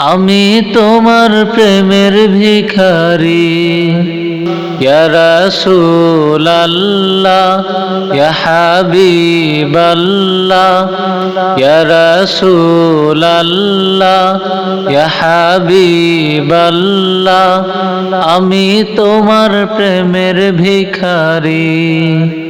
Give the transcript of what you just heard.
আমি তোমার প্রেমের ভিখারি। ইয়া রাসূলাল্লাহ, ইয়া হাবিবাল্লাহ, ইয়া রাসূলাল্লাহ, ইয়া হাবিবাল্লাহ, আমি তোমার প্রেমের ভিখারি।